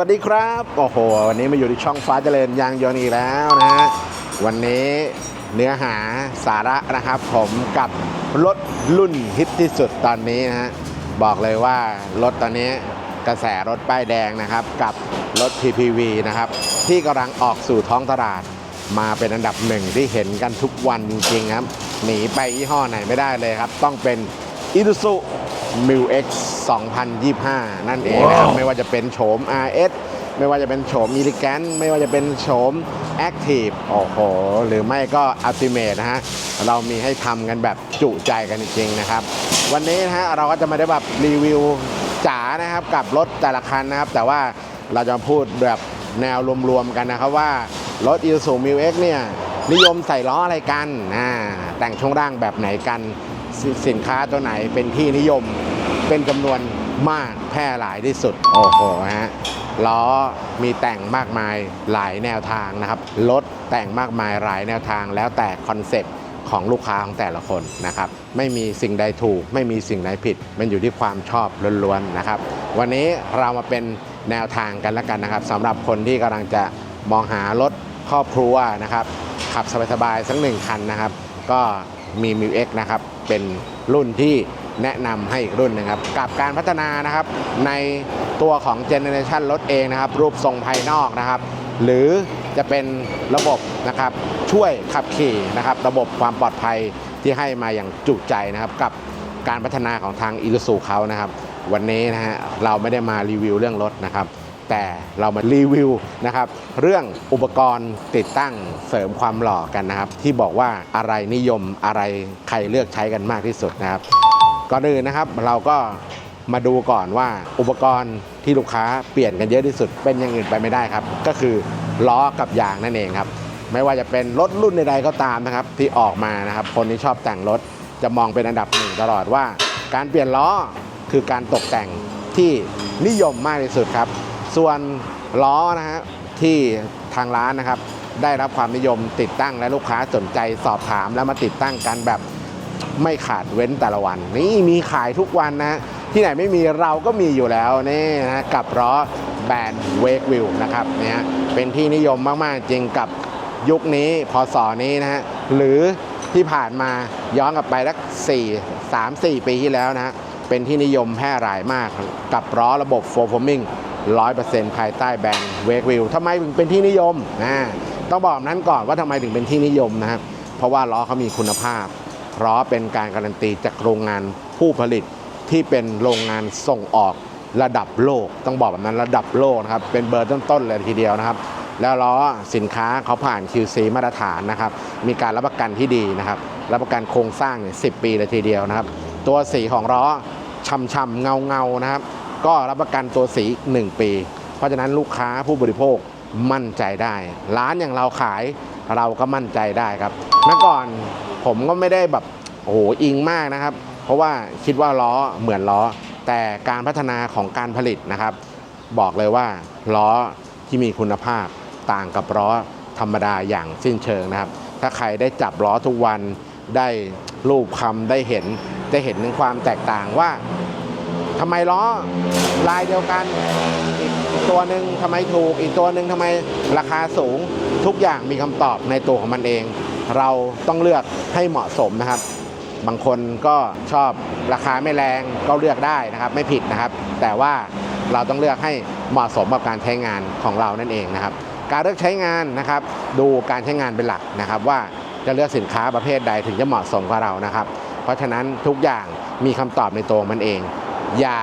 วัสดีครับ โอ้โห วันนี้มาอยู่ที่ช่องฟ้าเจริญยางยนต์อีกแล้วนะฮะ วันนี้เนื้อหาสาระนะครับ ผมกับรถรุ่นฮิตที่สุดตอนนี้นะฮะ บอกเลยว่ารถตอนนี้กระแสรถป้ายแดงนะครับ กับรถ PPV นะครับ ที่กำลังออกสู่ท้องตลาด มาเป็นอันดับหนึ่งที่เห็นกันทุกวันจริงๆครับ หนีไปยี่ห้อไหนไม่ได้เลยครับ ต้องเป็น i s u m i l X 2025 นั่นเองนะครับ ไม่ว่าจะเป็นโฉม RS ไม่ว่าจะเป็นโฉม e l e g a n t ไม่ว่าจะเป็นโฉม Active โอ้โห หรือไม่ก็ Ultimate นะฮะ เรามีให้ทำกันแบบจุใจกันจริงๆนะครับ วันนี้นะฮะ เราก็จะมาได้แบบรีวิวจ๋านะครับ กับรถแต่ละคันนะครับ แต่ว่าเราจะมาพูดแบบแนวรวมๆกันนะครับว่ารถ i s u m i l X เนี่ยนิยมใส่ล้ออะไรกัน อ่า แต่งช่วงร่างแบบไหนกัน สสินค้าตัวไหนเป็นที่นิยม เป็นจำนวนมากแพร่หลายที่สุด โอ้โหฮะล้อมีแต่งมากมายหลายแนวทางนะครับรถแต่งมากมายหลายแนวทางแล้วแต่คอนเซ็ปต์ของลูกค้าของแต่ละคนนะครับ ไม่มีสิ่งใดถูก ไม่มีสิ่งใดผิด มันอยู่ที่ความชอบล้วนๆนะครับ วันนี้เรามาเป็นแนวทางกันแล้วกันนะครับสำหรับคนที่กำลังจะมองหารถครอบครัวนะครับ ขับสบายๆสักหนึ่งคันนะครับ ก็ มี m ิว X นะครับเป็นรุ่นที่แนะนำให้อีกรุ่นหนึงครับกับการพัฒนานะครับในตัวของเจเนเรชันรถเองนะครับ รูปทรงภายนอกนะครับ หรือจะเป็นระบบนะครับช่วยขับขี่นะครับ ระบบความปลอดภัยที่ให้มาอย่างจุใจนะครับ กับการพัฒนาของทางอิ u ซูเขานะครับ วันนี้นะฮะเราไม่ได้มารีวิวเรื่องรถนะครับ แต่เรามารีวิวนะครับเรื่องอุปกรณ์ติดตั้งเสริมความหล่อกันนะครับ ที่บอกว่าอะไรนิยมอะไรใครเลือกใช้กันมากที่สุดนะครับก่อนอื่นนะครับเราก็มาดูก่อนว่าอุปกรณ์ที่ลูกค้าเปลี่ยนกันเยอะที่สุดเป็นอย่างอื่นไปไม่ได้ครับ ก็คือล้อกับยางนั่นเองครับ ไม่ว่าจะเป็นรถรุ่นใดๆก็ตามนะครับที่ออกมานะครับคนที่ชอบแต่งรถจะมองเป็นอันดับหนึ่งตลอดว่า การเปลี่ยนล้อคือการตกแต่งที่นิยมมากที่สุดครับ ส่วนล้อนะฮะที่ทางร้านนะครับ ได้รับความนิยมติดตั้งและลูกค้าสนใจสอบถามแล้วมาติดตั้งกันแบบไม่ขาดเว้นแต่ละวัน นี่มีขายทุกวันนะที่ไหนไม่มีเราก็มีอยู่แล้วนี่นะกับล้อแบรนด์เวกวิวนะครับเนี่ยเป็นที่นิยมมาก ๆ จริงกับยุคนี้พศนี้นะฮะหรือที่ผ่านมาย้อนกลับไปสักสี่สามสี่ปีที่แล้วนะฮะเป็นที่นิยมแพร่หลายมากกับล้อระบบโฟร์ฟอร์มิง ร้อยเปอร์เซ็นต์ภายใต้แบรนด์เวกวิวทำไมถึงเป็นที่นิยมนะต้องบอกนั้นก่อนว่าทำไมถึงเป็นที่นิยมนะครับ เพราะว่าล้อเขามีคุณภาพ เพราะเป็นการการันตีจากโรงงานผู้ผลิตที่เป็นโรงงานส่งออกระดับโลก ต้องบอกแบบนั้นระดับโลกนะครับ เป็นเบอร์ต้นๆเลยทีเดียวนะครับ แล้วล้อสินค้าเขาผ่าน QC มาตรฐานนะครับ มีการรับประกันที่ดีนะครับ รับประกันโครงสร้างเนี่ยสิปีเลยทีเดียวนะครับ ตัวสีของล้อช่ำๆเงาๆนะครับ ก็รับประกันตัวสีอีกหนึ่งปี เพราะฉะนั้นลูกค้าผู้บริโภคมั่นใจได้ ร้านอย่างเราขายเราก็มั่นใจได้ครับเมื่อก่อนผมก็ไม่ได้แบบโอ้โหอิงมากนะครับ เพราะว่าคิดว่าล้อเหมือนล้อ แต่การพัฒนาของการผลิตนะครับ บอกเลยว่าล้อที่มีคุณภาพต่างกับล้อธรรมดาอย่างสิ้นเชิงนะครับ ถ้าใครได้จับล้อทุกวันได้รูปคำได้เห็นได้เห็นถึงความแตกต่างว่า ทำไมล้อลายเดียวกันอีกตัวหนึ่งทำไมถูก อีกตัวหนึ่งทำไมราคาสูงทุกอย่างมีคำตอบในตัวของมันเอง เราต้องเลือกให้เหมาะสมนะครับ บางคนก็ชอบราคาไม่แรงก็เลือกได้นะครับ ไม่ผิดนะครับ แต่ว่าเราต้องเลือกให้เหมาะสมกับการใช้งานของเรานั่นเองนะครับ การเลือกใช้งานนะครับ ดูการใช้งานเป็นหลักนะครับ ว่าจะเลือกสินค้าประเภทใดถึงจะเหมาะสมกับเรานะครับ เพราะฉะนั้นทุกอย่างมีคำตอบในตัวมันเอง อย่า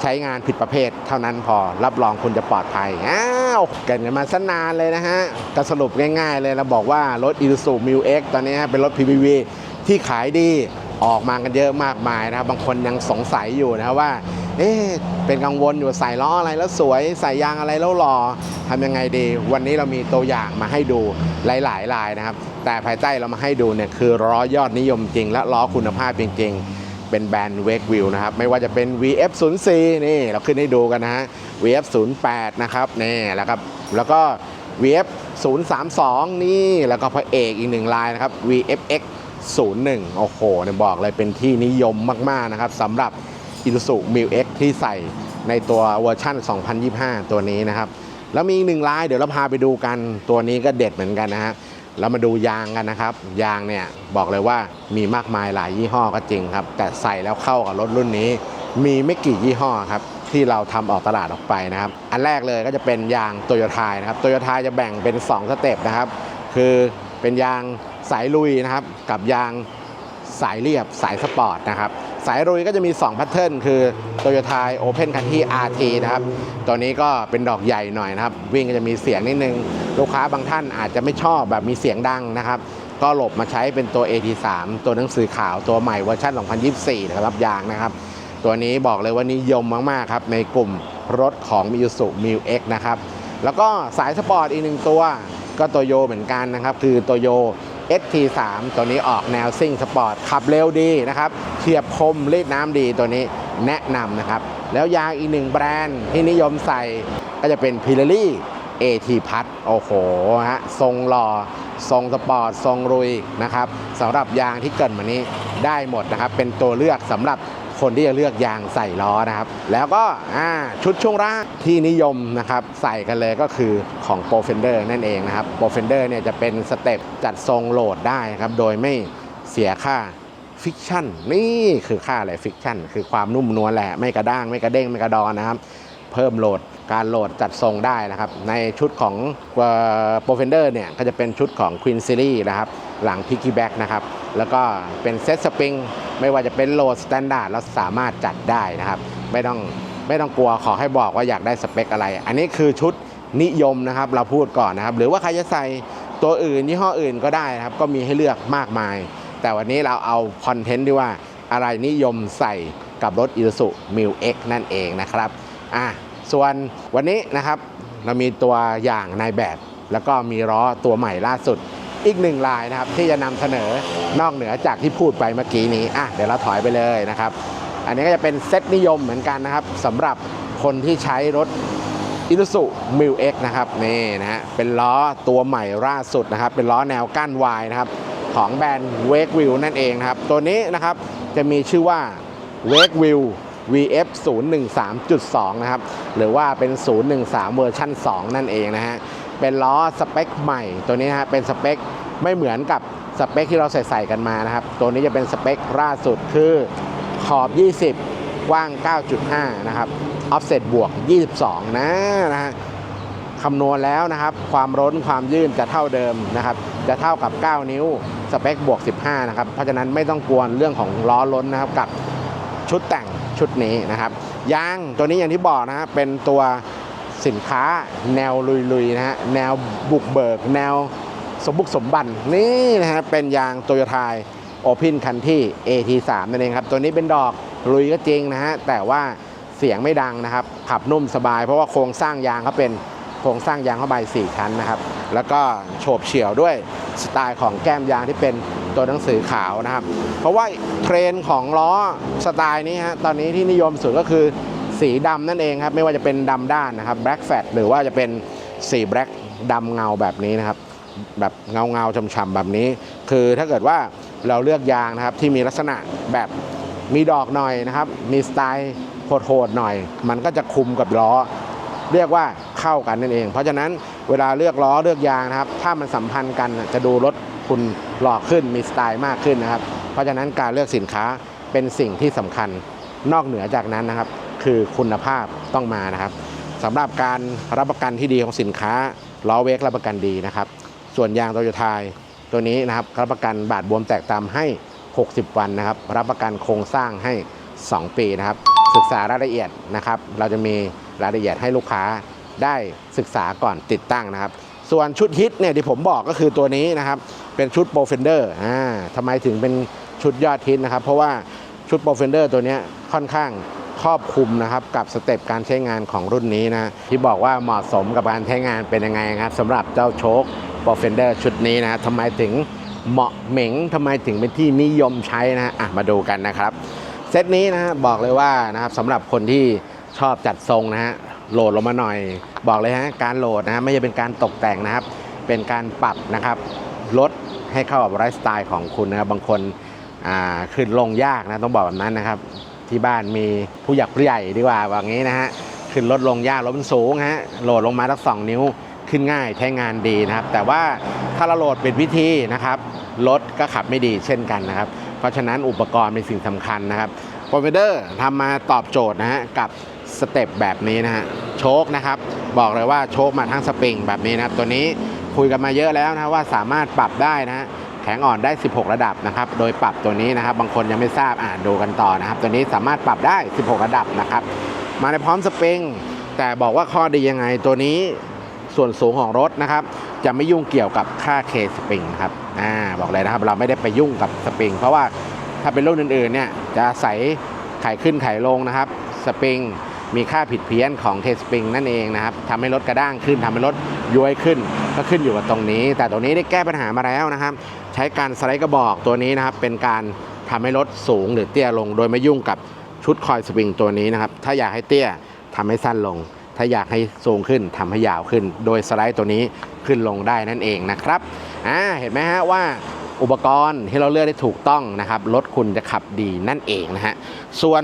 ใช้งานผิดประเภทเท่านั้นพอรับรองคุณจะปลอดภัย อ้าวกันกันมาสนานเลยนะฮะก็สรุปง่ายๆเลยเราบอกว่ารถ i s u m i l X ตอนนี้เป็นรถ PPV ที่ขายดีออกมากันเยอะมากมายนะครับ บางคนยังสงสัยอยู่นะครับว่า เอ๊ะ เป็นกังวลอยู่ใส่ล้ออะไรแล้วสวย ใส่ยางอะไรแล้วหล่อทำยังไงดี วันนี้เรามีตัวอย่างมาให้ดูหลายๆลายนะครับ แต่ภายใต้เรามาให้ดูเนี่ยคือล้อยอดนิยมจริง และล้อคุณภาพจริงๆ เป็นแบรนด์เวกวิวนะครับ ไม่ว่าจะเป็น VF04 นี่เราขึ้นให้ดูกันนะฮะ VF08 นะครับนี่แล้วครับแล้วก็ VF032 นี่แล้วก็พระเอกอีกหนึ่งลายนะครับ VFX 01 โอ้โหเนี่ยบอกเลยเป็นที่นิยมมากๆนะครับสำหรับ i s u m i l X ที่ใส่ในตัวเวอร์ชั่น 2025 ตัวนี้นะครับ แล้วมีอีกหนึ่งลายเดี๋ยวเราพาไปดูกันตัวนี้ก็เด็ดเหมือนกันนะฮะ เรามาดูยางกันนะครับ ยางเนี่ยบอกเลยว่ามีมากมายหลายยี่ห้อก็จริงครับ แต่ใส่แล้วเข้ากับรถรุ่นนี้ มีไม่กี่ยี่ห้อครับที่เราทำออกตลาดออกไปนะครับ อันแรกเลยก็จะเป็นยางโตโยต้านะครับโตโยต้าจะแบ่งเป็น 2 สเต็ปนะครับ คือเป็นยางสายลุยนะครับ กับยางสายเรียบสายสปอร์ตนะครับ สายลุยก็จะมี 2 แพทเทิร์นคือ t o y o t a Open Country RT นะครับ ตัวนี้ก็เป็นดอกใหญ่หน่อยนะครับ วิ่งก็จะมีเสียงนิดนึง ลูกค้าบางท่านอาจจะไม่ชอบแบบมีเสียงดังนะครับ ก็หลบมาใช้เป็นตัว AT3 ตัวหนังสือขาวตัวใหม่เวอร์ชัน2024 นะครับยางนะครับ ตัวนี้บอกเลยว่านิยมมากๆครับในกลุ่มรถของ m i ู s u m i l X นะครับ แล้วก็สายสปอร์ตอีกหนึ่งตัวก็โตโยเหมือนกันนะครับ คือโตโย ST3 ตัวนี้ออกแนวซิ่งสปอร์ตขับเร็วดีนะครับเฉียบคมรีดน้ำดีตัวนี้แนะนำนะครับ แล้วยางอีกหนึ่งแบรนด์ที่นิยมใส่ก็จะเป็น p i r e l l i AT พัทโอ้โหฮะทรงหล่อทรงสปอร์ตทรงรุยนะครับสำหรับยางที่เกิดมานี้ได้หมดนะครับ เป็นตัวเลือกสำหรับ คนที่จะเลือกยางใส่ล้อนะครับ แล้วก็ชุดช่วงล่างที่นิยมนะครับใส่กันเลยก็คือของ Pro Fender นั่นเองนะครับ Pro Fender เนี่ยจะเป็นสเต็ปจัดทรงโหลดได้ครับโดยไม่เสียค่าฟิกชั่นนี่คือค่าอะไรฟิกชั่นคือความนุ่มนวลแหละไม่กระด้างไม่กระเด้งไม่กระดอนนะครับ เพิ่มโหลดการโหลดจัดทรงได้นะครับ ในชุดของโปรเฟนเดอร์เนี่ยก็จะเป็นชุดของ Queen Series นะครับ หลัง Piggyback นะครับ แล้วก็เป็นเซตสปริงไม่ว่าจะเป็นโหลดสแตนดาร์ดเราสามารถจัดได้นะครับ ไม่ต้องไม่ต้องกลัวขอให้บอกว่าอยากได้สเปคอะไร อันนี้คือชุดนิยมนะครับ เราพูดก่อนนะครับ หรือว่าใครจะใส่ตัวอื่นยี่ห้ออื่นก็ได้นะครับ ก็มีให้เลือกมากมาย แต่วันนี้เราเอาคอนเทนต์ที่ว่าอะไรนิยมใส่กับรถ Isuzu m i l X นั่นเองนะครับ อะส่วนวันนี้นะครับเรามีตัวอย่างในแบบ แล้วก็มีล้อตัวใหม่ล่าสุด อีกหนึ่งลายนะครับที่จะนำเสนอนอกเหนือจากที่พูดไปเมื่อกี้นี้อะเดี๋ยวเราถอยไปเลยนะครับ อันนี้ก็จะเป็นเซตนิยมเหมือนกันนะครับสำหรับคนที่ใช้รถอิ u สุมิวเอ็กนะครับนี่นะฮะเป็นล้อตัวใหม่ล่าสุดนะครับ เป็นล้อแนวกั้นวายนะครับของแบรนด์เวกวิวนั่นเองนะครับ ตัวนี้นะครับจะมีชื่อว่าเวกวิว VF 013.2 นะครับ หรือว่าเป็น 013 เวอร์ชัน2 นั่นเองนะฮะ เป็นล้อสเปคใหม่ตัวนี้นะฮะ เป็นสเปคไม่เหมือนกับสเปคที่เราใส่ใส่กันมานะครับ ตัวนี้จะเป็นสเปคล่าสุดคือขอบ 20 กว้าง 9.5 นะครับ ออฟเซตบวก 22 นะนะฮะคำนวณแล้วนะครับ ความร้นความยื่นจะเท่าเดิมนะครับ จะเท่ากับ 9 นิ้ว สเปคบวก 15 นะครับ เพราะฉะนั้นไม่ต้องกลัวเรื่องของล้อล้นนะครับกับ ชุดแต่งชุดนี้นะครับยางตัวนี้อย่างที่บอกนะฮะเป็นตัวสินค้าแนวลุยๆนะฮะแนวบุกเบิก แนวสมบุกสมบันนี่นะฮะเป็นยางโตโยต้าโอเพนคันที่ AT3 นั่นเองครับ ตัวนี้เป็นดอกลุยก็จริงนะฮะแต่ว่าเสียงไม่ดังนะครับ ขับนุ่มสบายเพราะว่าโครงสร้างยางเขาเป็น โครงสร้างยางเข้าใบ4ชั้นนะครับ แล้วก็โฉบเฉี่ยวด้วยสไตล์ของแก้มยางที่เป็นตัวหนังสือขาวนะครับ เพราะว่าเทรนของล้อสไตล์นี้ฮะตอนนี้ที่นิยมสุดก็คือสีดำนั่นเองครับไม่ว่าจะเป็นดำด้านนะครับ black fat หรือว่าจะเป็นสี black ดำเงาแบบนี้นะครับแบบเงาเงาๆช่ำๆแบบนี้ คือถ้าเกิดว่าเราเลือกยางนะครับที่มีลักษณะแบบมีดอกหน่อยนะครับ มีสไตล์โหดๆหน่อย มันก็จะคุมกับล้อ เรียกว่าเข้ากันนั่นเอง เพราะฉะนั้นเวลาเลือกล้อเลือกยางนะครับ ถ้ามันสัมพันธ์กันจะดูรถคุณหล่อขึ้นมีสไตล์มากขึ้นนะครับ เพราะฉะนั้นการเลือกสินค้าเป็นสิ่งที่สำคัญนอกเหนือจากนั้นนะครับ คือคุณภาพต้องมานะครับสำหรับการรับประกันที่ดีของสินค้าล้อเวกรับประกันดีนะครับ ส่วนยางโตโยต้าตัวนี้นะครับรับประกันบาดบวมแตกตามให้ 60 วันนะครับ รับประกันโครงสร้างให้ 2 ปีนะครับ ศึกษารายละเอียดนะครับ เราจะมี รายละเอียดให้ลูกค้าได้ศึกษาก่อนติดตั้งนะครับ ส่วนชุดฮิตเนี่ยที่ผมบอกก็คือตัวนี้นะครับ เป็นชุดโปรเฟนเดอร์อ่าทำไมถึงเป็นชุดยอดฮิตนะครับ เพราะว่าชุดโปรเฟนเดอร์ตัวนี้ค่อนข้างครอบคลุมนะครับกับสเต็ปการใช้งานของรุ่นนี้นะที่บอกว่าเหมาะสมกับการใช้งานเป็นยังไงครับสำหรับเจ้าโชคโปรเฟนเดอร์ชุดนี้นะทำไมถึงเหมาะเหม็งทำไมถึงเป็นที่นิยมใช้นะะอะมาดูกันนะครับเซตนี้นะบอกเลยว่านะครับสำหรับคนที่ ชอบจัดทรงนะฮะโหลดลงมาหน่อย บอกเลยฮะการโหลดนะฮะไม่ใช่เป็นการตกแต่งนะครับ เป็นการปรับนะครับลดให้เข้ากับไลฟ์สไตล์ของคุณนะครับบางคนขึ้นลงยากนะต้องบอกแบบนั้นนะครับ ที่บ้านมีผู้หยักผู้ใหญ่ดีกว่าว่างี้นะฮะขึ้นรถลงยากรถมันสูงฮะโหลดลงมาสักสองนิ้วขึ้นง่ายใช้งานดีนะครับ แต่ว่าถ้าเราโหลดเป็นวิธีนะครับรถก็ขับไม่ดีเช่นกันนะครับ เพราะฉะนั้นอุปกรณ์เป็นสิ่งสำคัญนะครับโปรเฟเดอร์ทำมาตอบโจทย์นะฮะกับ สเต็ปแบบนี้นะฮะโชคนะครับ บอกเลยว่าโชคมาทั้งสปริงแบบนี้นะครับตัวนี้คุยกันมาเยอะแล้วนะว่าสามารถปรับได้นะฮะแข็งอ่อนได้ 16 ระดับนะครับ โดยปรับตัวนี้นะครับ บางคนยังไม่ทราบอ่านดูกันต่อนะครับ ตัวนี้สามารถปรับได้ 16 ระดับนะครับ มาในพร้อมสปริง แต่บอกว่าข้อดียังไง ตัวนี้ส่วนสูงของรถนะครับ จะไม่ยุ่งเกี่ยวกับค่าเคสปริงครับอ่าบอกเลยนะครับ เราไม่ได้ไปยุ่งกับสปริง เพราะว่าถ้าเป็นรุ่นอื่นๆเนี่ยจะใส่ไขขึ้นไขลงนะครับ สปริง มีค่าผิดเพี้ยนของเทสปริงนั่นเองนะครับทำให้รถกระด้างขึ้นทำให้รถย้วยขึ้น ก็ขึ้นอยู่กับตรงนี้ แต่ตรงนี้ได้แก้ปัญหามาแล้วนะครับ ใช้การสไลด์กระบอกตัวนี้นะครับ เป็นการทำให้รถสูงหรือเตี้ยลง โดยไม่ยุ่งกับชุดคอยสปริงตัวนี้นะครับ ถ้าอยากให้เตี้ยทำให้สั้นลง ถ้าอยากให้สูงขึ้นทำให้ยาวขึ้น โดยสไลด์ตัวนี้ขึ้นลงได้นั่นเองนะครับอ่าเห็นไหมฮะว่าอุปกรณ์ที่เราเลือกได้ถูกต้องนะครับรถคุณจะขับดีนั่นเองนะฮะส่วน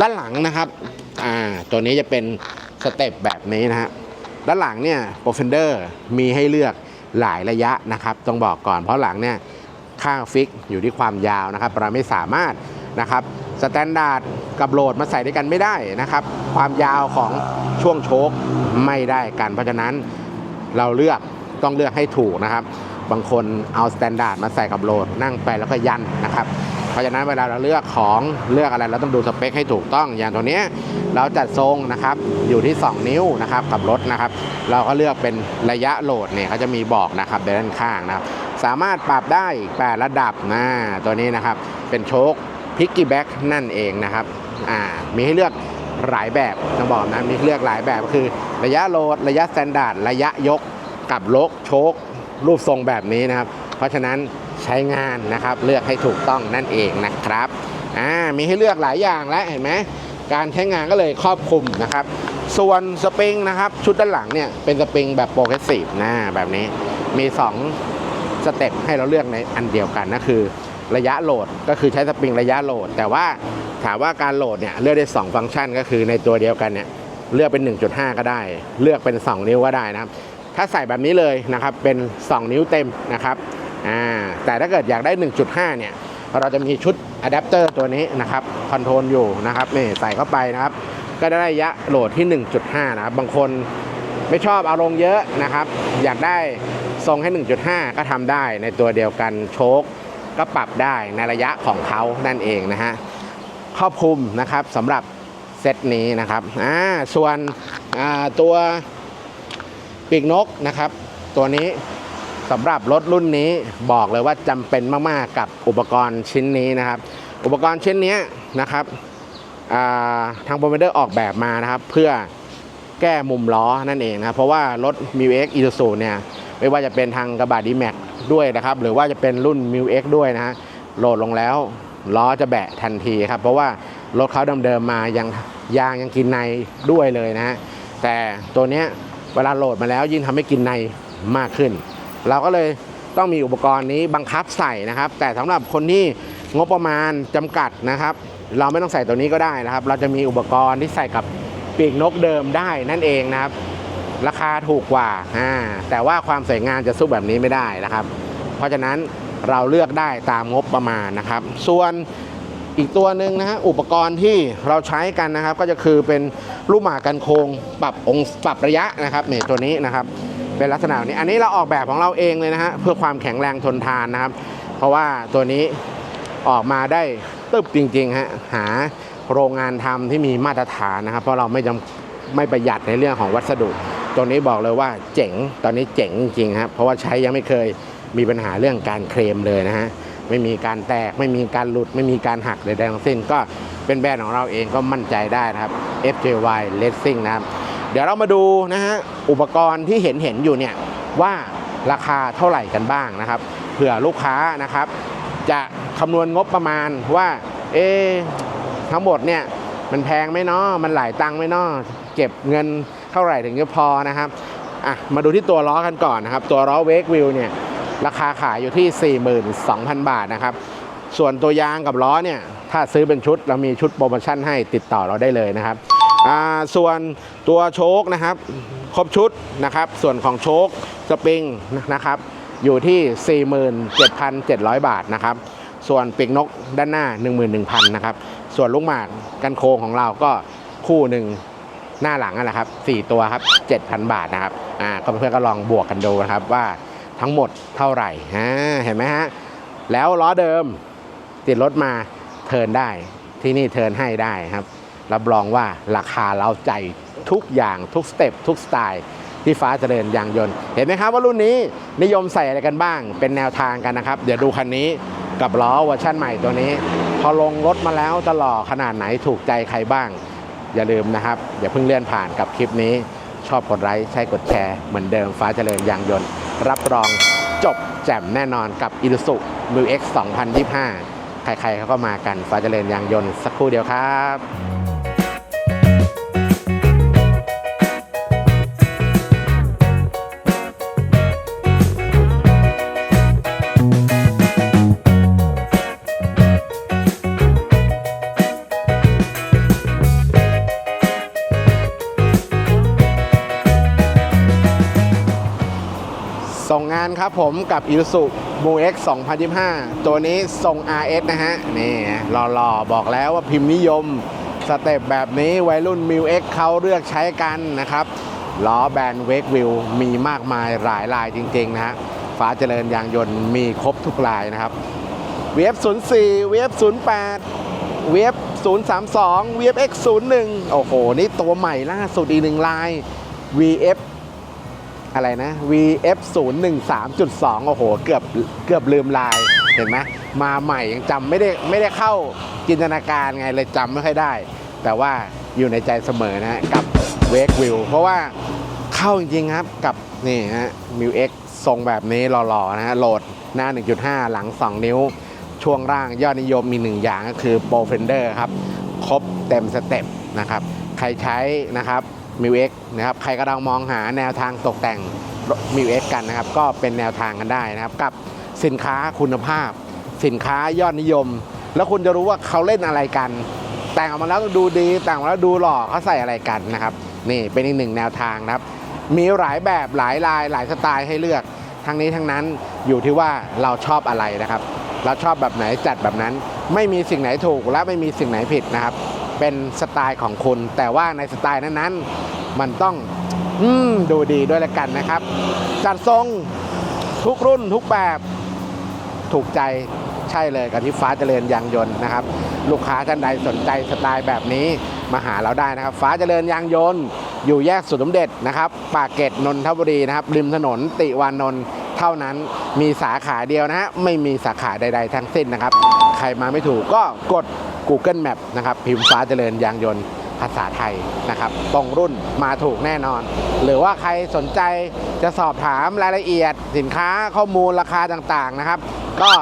ด้านหลังนะครับอ่าตัวนี้จะเป็นสเต็ปแบบนี้นะฮะด้านหลังเนี่ยโปรเฟนเดอร์มีให้เลือกหลายระยะนะครับ ต้องบอกก่อนเพราะหลังเนี่ยข้างฟิกอยู่ที่ความยาวนะครับ เราไม่สามารถนะครับสแตนดาร์ดกับโหลดมาใส่ด้วยกันไม่ได้นะครับ ความยาวของช่วงโชคไม่ได้กัน เพราะฉะนั้นเราเลือกต้องเลือกให้ถูกนะครับ บางคนเอาสแตนดาร์ดมาใส่กับโหลดนั่งไปแล้วก็ยันนะครับ ราะฉะนั้นเวลาเราเลือกของเลือกอะไรเราต้องดูสเปคให้ถูกต้อง อย่างตัวนี้เราจัดทรงนะครับอยู่ที่ 2 นิ้วนะครับกับรถนะครับ เราก็เลือกเป็นระยะโหลดเนี่ยเขาจะมีบอกนะครับด้านข้างนะครับสามารถปรับได้8ระดับนะตัวนี้นะครับเป็นโชคพิกกี้แบ็กนั่นเองนะครับอ่ามีให้เลือกหลายแบบต้องบอกนะมีเลือกหลายแบบก็คือ ระยะโหลดระยะสแตนดาร์ดระยะยกกับลกโชครูปทรงแบบนี้นะครับ เพราะฉะนั้น ใช้งานนะครับ เลือกให้ถูกต้องนั่นเองนะครับอ่ามีให้เลือกหลายอย่างแล้วเห็นไหมการใช้งานก็เลยครอบคลุมนะครับ ส่วนสปริงนะครับ ชุดด้านหลังเนี่ยเป็นสปริงแบบโปรเกรสซีฟนะแบบนี้มี 2 สเต็ปให้เราเลือกในอันเดียวกันนั่นคือ ระยะโหลดก็คือใช้สปริงระยะโหลด แต่ว่าถามว่าการโหลดเนี่ยเลือกได้ 2 ฟังก์ชันก็คือในตัวเดียวกันเนี่ยเลือกเป็น 1.5 ก็ได้ เลือกเป็น 2 นิ้วก็ได้นะครับ ถ้าใส่แบบนี้เลยนะครับเป็น 2 นิ้วเต็มนะครับ อ่าแต่ถ้าเกิดอยากได้ 1.5 เนี่ย เราจะมีชุดอะแดปเตอร์ตัวนี้นะครับคอนโทรลอยู่นะครับนี่ใส่เข้าไปนะครับ ก็ได้ระยะโหลดที่ 1.5 นะครับ บางคนไม่ชอบเอาลงเยอะนะครับ อยากได้ทรงให้ 1.5 ก็ทำได้ในตัวเดียวกันโชคก็ปรับได้ในระยะของเขานั่นเองนะฮะครอบคลุมนะครับสำหรับเซตนี้นะครับอ่าส่วนอ่าตัวปีกนกนะครับ ตัวนี้ สำหรับรถรุ่นนี้บอกเลยว่าจำเป็นมากๆกับอุปกรณ์ชิ้นนี้นะครับ อุปกรณ์ชิ้นนี้นะครับาทางโปรโมเดอร์ออกแบบมานะครับ เพื่อแก้มุมล้อนั่นเองนะครับ เพราะว่ารถ m ิวเอ็กอีซูเนี่ยไม่ว่าจะเป็นทางกระบะดีแม็กด้วยนะครับ หรือว่าจะเป็นรุ่น m ิวเอ็กด้วยนะฮะโหลดลงแล้วล้อจะแบะทันทีครับ เพราะว่ารถเขาเดิมๆมายังยางยังกินในด้วยเลยนะฮะแต่ตัวเนี้ยเวลาโหลดมาแล้วยิ่งทำให้กินในมากขึ้น เราก็เลยต้องมีอุปกรณ์นี้บังคับใส่นะครับ แต่สำหรับคนที่งบประมาณจำกัดนะครับ เราไม่ต้องใส่ตัวนี้ก็ได้นะครับ เราจะมีอุปกรณ์ที่ใส่กับปีกนกเดิมได้นั่นเองนะครับ ราคาถูกกว่าอ่าแต่ว่าความสวยงามจะสู้แบบนี้ไม่ได้นะครับ เพราะฉะนั้นเราเลือกได้ตามงบประมาณนะครับ ส่วนอีกตัวหนึ่งนะฮะอุปกรณ์ที่เราใช้กันนะครับ ก็จะคือเป็นลูกหมากกันโคงปรับองศปรับระยะนะครับเนี่ยตัวนี้นะครับ เป็นลักษณะแบบนี้ อันนี้เราออกแบบของเราเองเลยนะฮะเพื่อความแข็งแรงทนทานนะครับ เพราะว่าตัวนี้ออกมาได้ตึบจริงๆฮะหาโรงงานทำที่มีมาตรฐานนะครับ เพราะเราไม่จำไม่ประหยัดในเรื่องของวัสดุ ตัวนี้บอกเลยว่าเจ๋งตอนนี้เจ๋งจริงครับเพราะว่าใช้ยังไม่เคยมีปัญหาเรื่องการเคลมเลยนะฮะไม่มีการแตกไม่มีการหลุด ไม่มีการหักใดๆทั้งสิ้น ก็เป็นแบรนด์ของเราเองก็มั่นใจได้นะครับ FJY Racing นะครับ เดี๋ยวเรามาดูนะฮะอุปกรณ์ที่เห็นเห็นอยู่เนี่ยว่าราคาเท่าไหร่กันบ้างนะครับเผื่อลูกค้านะครับ จะคำนวณงบประมาณว่าเอ๊ทั้งหมดเนี่ยมันแพงไหมเนาะมันหลายตังค์ไหมเนาะเก็บเงินเท่าไหร่ถึงจะพอนะครับอะมาดูที่ตัวล้อกันก่อนนะครับ ตัวล้อเวกวิวเนี่ยราคาขายอยู่ที่ 42,000 บาทนะครับ ส่วนตัวยางกับล้อเนี่ยถ้าซื้อเป็นชุดเรามีชุดโปรโมชั่นให้ติดต่อเราได้เลยนะครับ ส่วนตัวโชคนะครับ ครบชุดนะครับ ส่วนของโชคสปริงนะครับอยู่ที่ 47,700 บาทนะครับ ส่วนปีกนกด้านหน้า 11,000นะครับ ส่วนลูกหมากกันโค้งของเราก็คู่หนึ่งหน้าหลังนั่นแหละครับ 4 ตัวครับ 7,000 บาทนะครับ อ่าก็เพื่อนๆก็ลองบวกกันดูนะครับว่าทั้งหมดเท่าไหร่อ่าเห็นไหมฮะ แล้วล้อเดิมติดรถมาเทิร์นได้ที่นี่เทิร์นให้ได้ครับ รับรองว่าราคาเราใจทุกอย่างทุกสเต็ปทุกสไตล์ที่ฟ้าเจริญยางยนต์ เห็นไหมครับว่ารุ่นนี้นิยมใส่อะไรกันบ้าง เป็นแนวทางกันนะครับ เดี๋ยวดูคันนี้กับล้อเวอร์ชั่นใหม่ตัวนี้ พอลงรถมาแล้วจะหล่อขนาดไหนถูกใจใครบ้าง อย่าลืมนะครับ อย่าเพิ่งเลื่อนผ่านกับคลิปนี้ ชอบกดไลค์ใช่กดแชร์เหมือนเดิมฟ้าเจริญยางยนต์ รับรองจบแจ่มแน่นอนกับ i ิ u สุ m u X 2025 ใครๆเขาก็มากันฟ้าเจริญยางยนต์สักครู่เดียวครับ ส่งงานครับผมกับ i ิ u สุ m u X 2025 ตัวนี้ทรง RS นะฮะ นี่หล่อๆ บอกแล้วว่าพิมพ์นิยม สเต็ปแบบนี้วัยรุ่น m u X เขาเลือกใช้กันนะครับล้อแบนเวกวิวมีมากมายหลายลายจริง ๆ นะฮะฟ้าเจริญยางยนต์มีครบทุกลายนะครับ VF 0 4 VF 0 8 VF 0 3 2 VFX 0 1 โอ้โห นี่ตัวใหม่ล่าสุดอีกหนึ่งลาย VF อะไรนะ VF 0 1 3.2โอ้โห เกือบเกือบลืมลายเห็นไหมมาใหม่ยังจำไม่ได้ไม่ได้เข้าจินตนาการไงเลยจำไม่ค่อยได้ แต่ว่าอยู่ในใจเสมอนะกับ Wake View เพราะว่าเข้าจริงๆครับกับนี่ฮะ m u X ทรงแบบนี้หล่อๆนะฮะโหลดหน้า 1.5 หลัง 2 นิ้ว ช่วงล่างยอดนิยมมีหนึ่งอย่างก็คือ Pro Fender ครับ ครบเต็มสเต็ปนะครับ ใครใช้นะครับ m i u X นะครับใครกำลังมองหาแนวทางตกแต่ง m i u X กันนะครับ ก็เป็นแนวทางกันได้นะครับ กับสินค้าคุณภาพ สินค้ายอดนิยม แล้วคุณจะรู้ว่าเขาเล่นอะไรกัน แต่งออกมาแล้วดูดีแต่งออกมาแล้วดูหล่อเขาใส่อะไรกันนะครับ นี่เป็นอีกหนึ่งแนวทางนะครับ มีหลายแบบหลายลายหลายสไตล์ให้เลือกทั้งนี้ทั้งนั้นอยู่ที่ว่าเราชอบอะไรนะครับ เราชอบแบบไหนจัดแบบนั้น ไม่มีสิ่งไหนถูกและไม่มีสิ่งไหนผิดนะครับ เป็นสไตล์ของคุณ แต่ว่าในสไตล์นั้นๆ มันต้องอดูดีด้วยละกันนะครับ จัดทรงทุกรุ่นทุกแบบถูกใจใช่เลยกับที่ฟ้าเจริญยางยนต์นะครับ ลูกค้าท่านใดสนใจสไตล์แบบนี้มาหาเราได้นะครับ ฟ้าเจริญยางยนต์ อยู่แยกสุดสมเด็จนะครับปากเกร็ดนนทบุรีนะครับ ริมถนนติวานนท์เท่านั้นมีสาขาเดียวนะฮะไม่มีสาขาใด ๆ ทั้งสิ้นนะครับ ใครมาไม่ถูกก็กด Google Map นะครับ พิมพ์ฟ้าเจริญยางยนต์ภาษาไทยนะครับ ตรงรุ่นมาถูกแน่นอน หรือว่าใครสนใจจะสอบถามรายละเอียด สินค้าข้อมูลราคาต่างๆนะครับ ก็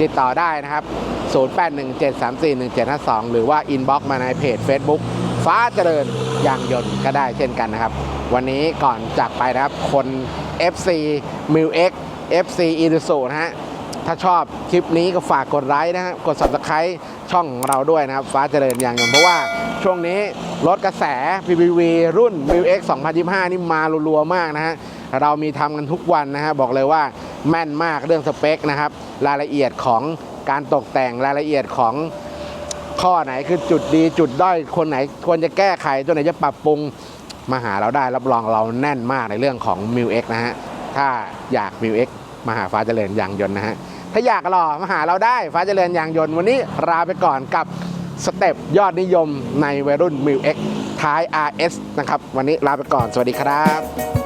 ติดต่อได้นะครับ 0817341752 หรือว่า inbox มาในเพจ Facebook ฟ้าเจริญยางยนต์ก็ได้เช่นกันนะครับ วันนี้ก่อนจากไปนะครับ คน FC m i l X FC i r u s u นะฮะ ถ้าชอบคลิปนี้ก็ฝากกดไลค์นะฮะกด subscribe ช่องของเราด้วยนะครับ ฟ้าเจริญยางยนเพราะว่าช่วงนี้รถกระแส PPV รุ่น m i l X 2025 นี่มารัวๆมากนะฮะเรามีทำกันทุกวันนะฮะบอกเลยว่าแม่นมากเรื่องสเปคนะครับ รายละเอียดของการตกแต่งรายละเอียดของข้อไหนคือจุดดีจุดด้อยคนไหนควรจะแก้ไขตัวไหนจะปรับปรุงมาหาเราได้รับรองเราแน่นมากในเรื่องของ m i l X นะฮะถ้าอยาก m i l X มาหาฟ้าเจริญยางยนต์นะฮะ ถ้าอยากหล่อมาหาเราได้ฟ้าเจริญยางยนต์วันนี้ลาไปก่อนกับสเต็ปยอดนิยมในวัยรุ่นมิลเอ็กท้าย RS นะครับ วันนี้ลาไปก่อนสวัสดีครับ